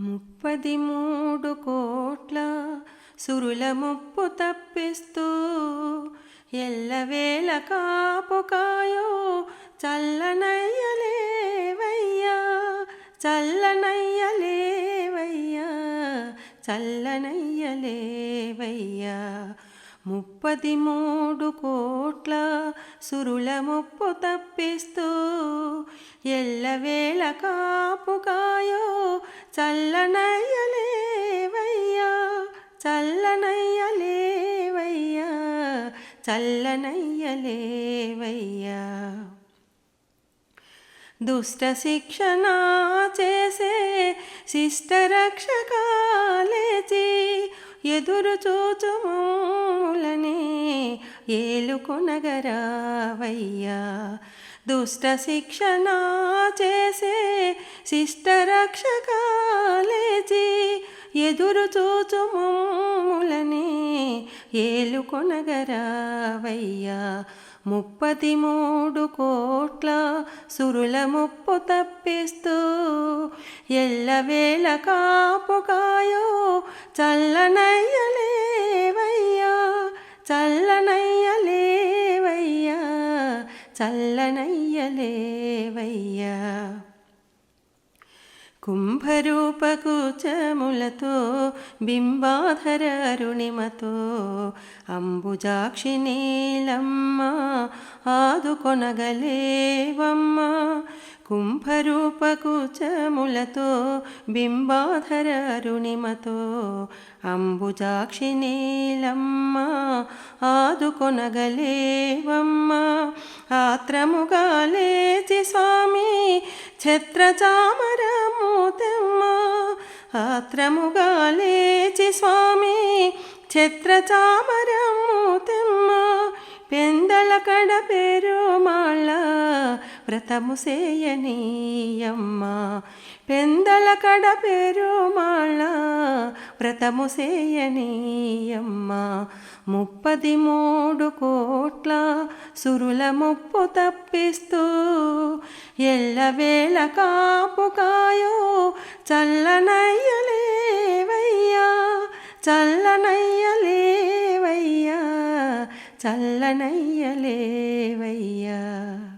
ముప్పది మూడు కోట్ల సురుల ముప్పు తప్పిస్తూ ఎల్లవేళ కాపుకాయో చల్లనయ్యలేవయ్యా చల్లనయ్యలేవయ్యా చల్లనయ్యలేవయ్యా. ముప్పది మూడు కోట్ల సురుల ముప్పు తప్పిస్తూ ఎల్లవేళ కాపుకాయో చల్ల చల్లనయ్యలేవయ్యా చల్లనయ్యలేవయ్యా చల్లనయ్యలేవయ్యా. దుష్ట శిక్షణ చేసే శిష్ట రక్షకాలేచి ఎదురు చూచుమూలనే ఏలుకొనగరావయ్యా. దుష్ట శిక్షణ చేసే శిష్ట రక్షకాలేచి ఎదురు చూచుమూలనే ఏలుకొనగరావయ్యా. ముప్పది మూడు కోట్ల సురుల ముప్పు తప్పిస్తూ ఎల్లవేళ కాపు కాయో చల్లనయ్యలేవయ్యా. చల్ల చల్లనయ్యలేవయ్యా. కుంభరూపకూచములతో బింబాధర అరుణిమతో అంబుజాక్షి నీలమ్మ ఆదుకొనగలేవమ్మ. కుంభరూపకూచములతో బింబాధర అరుణిమతో అంబుజాక్షి నీలమ్మ ఆదుకొనగలేవమ్మ. ఆత్రముగా లేచి స్వామి ఛత్రచామర ఆత్రముగా లేచి స్వామి ఛత్రచామరమూతమ్మ పెందల కడ పేరు మాళ్ళ వ్రతము సేయనీయమ్మ. పెందల కడ పెరుమాళ వ్రతము సేయనీయమ్మ. ముప్పది మూడు కోట్ల సురుల ముప్పు తప్పిస్తూ ఎల్లవేళ కాపు కాయో చల్లనయ్యలేవయ్యా చల్లనయ్యలేవయ్యా చల్లనయ్యలేవయ్యా